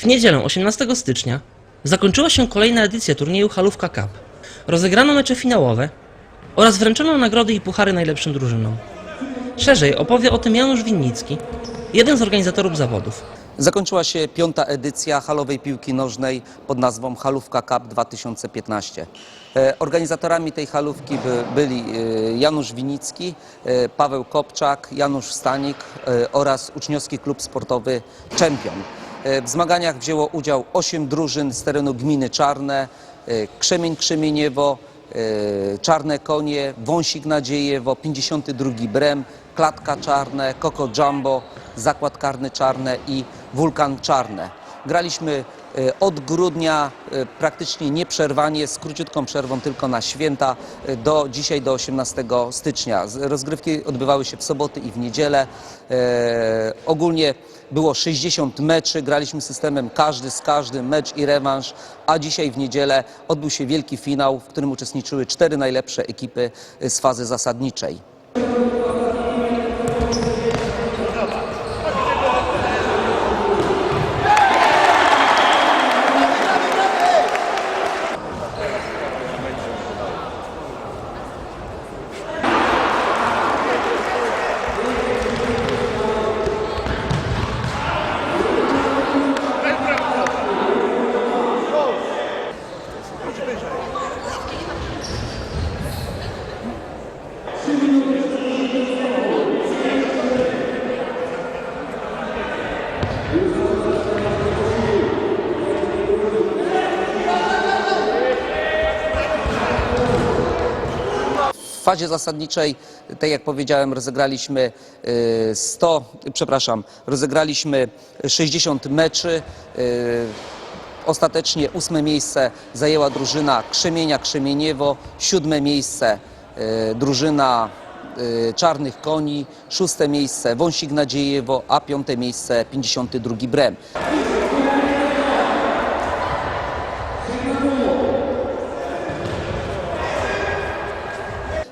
W niedzielę 18 stycznia zakończyła się kolejna edycja turnieju Halówka Cup. Rozegrano mecze finałowe oraz wręczono nagrody i puchary najlepszym drużynom. Szerzej opowie o tym Janusz Winnicki, jeden z organizatorów zawodów. Zakończyła się piąta edycja halowej piłki nożnej pod nazwą Halówka Cup 2015. E, Organizatorami tej halówki by, byli e, Janusz Winicki, e, Paweł Kopczak, Janusz Stanik oraz uczniowski klub sportowy Czempion. E, W zmaganiach wzięło udział 8 drużyn z terenu gminy Czarne, e, Krzemień Krzemieniewo, e, Czarne Konie, Wąsik Nadziejewo, 52 Brem, Klatka Czarne, Koko Jumbo, Zakład Karny Czarne i Wulkan Czarne. Graliśmy od grudnia e, praktycznie nieprzerwanie, z króciutką przerwą tylko na święta, e, do dzisiaj do 18 stycznia. Rozgrywki odbywały się w soboty i w niedzielę. E, ogólnie było 60 meczy, graliśmy systemem każdy z każdym, mecz i rewanż, a dzisiaj w niedzielę odbył się wielki finał, w którym uczestniczyły cztery najlepsze ekipy e, z fazy zasadniczej. W fazie zasadniczej, tak jak powiedziałem, rozegraliśmy e, 100, przepraszam, rozegraliśmy 60 meczy. E, Ostatecznie ósme miejsce zajęła drużyna Krzemienia Krzemieniewo, siódme miejsce e, drużyna Czarnych Koni, szóste miejsce Wąsik Nadziejewo, a piąte miejsce 52 Brem.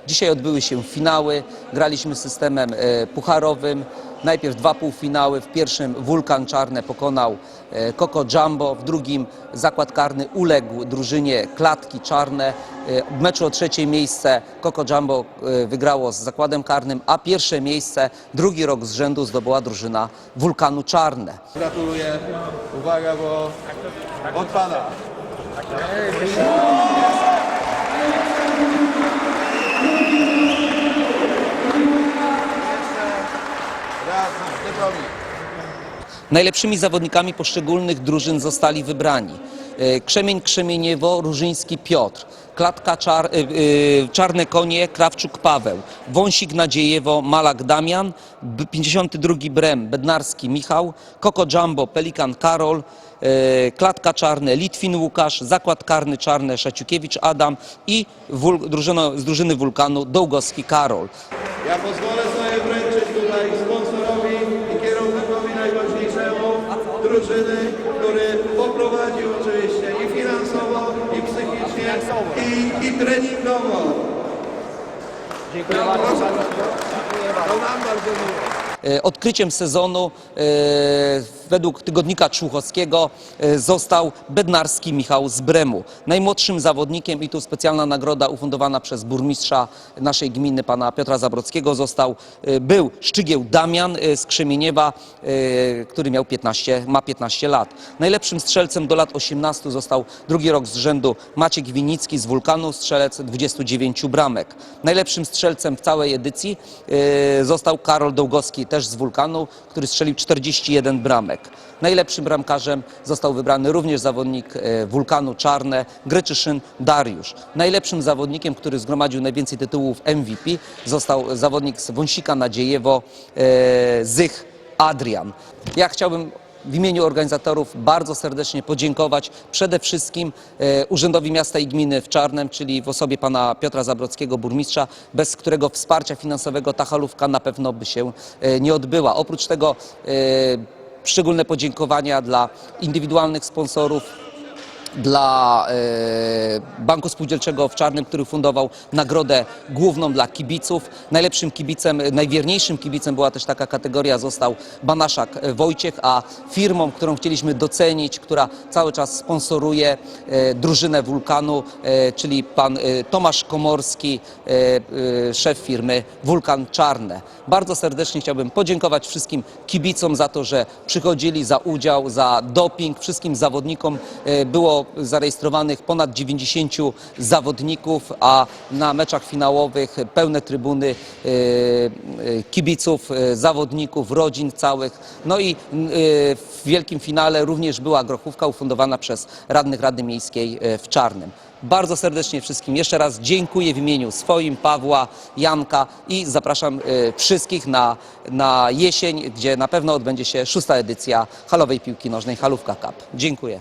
Dzisiaj odbyły się finały. Graliśmy systemem e, pucharowym. Najpierw dwa półfinały. W pierwszym Wulkan Czarne pokonał e, Koko Jumbo, w drugim Zakład Karny uległ drużynie Klatki Czarne. E, W meczu o trzecie miejsce Koko Jumbo wygrało z Zakładem Karnym, a pierwsze miejsce drugi rok z rzędu zdobyła drużyna Wulkanu Czarne. Gratuluję. Uwaga, bo odpada. Najlepszymi zawodnikami poszczególnych drużyn zostali wybrani. E, Krzemień Krzemieniewo, Różyński Piotr, Klatka Czar, e, e, Czarne Konie, Krawczuk Paweł, Wąsik Nadziejewo, Malak Damian, B- 52 Brem, Bednarski Michał, Koko Jumbo, Pelikan Karol, Klatka Czarne, Litwin Łukasz, Zakład Karny Czarne, Szaciukiewicz Adam i drużyno, z drużyny Wulkanu Dołgowski Karol. Ja pozwolę drużyny, który poprowadził oczywiście i finansowo, i psychicznie, i, i treningowo. Dziękuję bardzo. To nam bardzo miło. E, Odkryciem sezonu e, według tygodnika Człuchowskiego e, został Bednarski Michał z Bremu. Najmłodszym zawodnikiem i tu specjalna nagroda ufundowana przez burmistrza naszej gminy, pana Piotra Zabrockiego, został, był Szczygieł Damian z Krzemieniewa, który miał 15, ma 15 lat. Najlepszym strzelcem do lat 18 został drugi rok z rzędu Maciek Winicki z Wulkanu, strzelec 29 bramek. Najlepszym strzelcem w całej edycji został Karol Dołgowski, też z Wulkanu, który strzelił 41 bramek. Najlepszym bramkarzem został wybrany również zawodnik e, Wulkanu Czarne, Greczyszyn Dariusz. Najlepszym zawodnikiem, który zgromadził najwięcej tytułów MVP, został zawodnik z Wąsika Nadziejewo, e, Zych Adrian. Ja chciałbym w imieniu organizatorów bardzo serdecznie podziękować przede wszystkim e, Urzędowi Miasta i Gminy w Czarnem, czyli w osobie pana Piotra Zabrockiego, burmistrza, bez którego wsparcia finansowego ta halówka na pewno by się e, nie odbyła. Oprócz tego e, szczególne podziękowania dla indywidualnych sponsorów, dla e, Banku Spółdzielczego w Czarnym, który fundował nagrodę główną dla kibiców. Najlepszym kibicem, najwierniejszym kibicem była też taka kategoria, został Banaszak Wojciech, a firmą, którą chcieliśmy docenić, która cały czas sponsoruje e, drużynę Wulkanu, e, czyli pan Tomasz Komorski, szef firmy Wulkan Czarne. Bardzo serdecznie chciałbym podziękować wszystkim kibicom za to, że przychodzili, za udział, za doping, wszystkim zawodnikom. E, Zarejestrowanych ponad 90 zawodników, a na meczach finałowych pełne trybuny e, e, kibiców, e, zawodników, rodzin całych. No i w wielkim finale również była grochówka ufundowana przez radnych Rady Miejskiej w Czarnym. Bardzo serdecznie wszystkim jeszcze raz dziękuję w imieniu swoim, Pawła, Janka i zapraszam wszystkich na, na jesień, gdzie na pewno odbędzie się szósta edycja halowej piłki nożnej Halówka Cup. Dziękuję.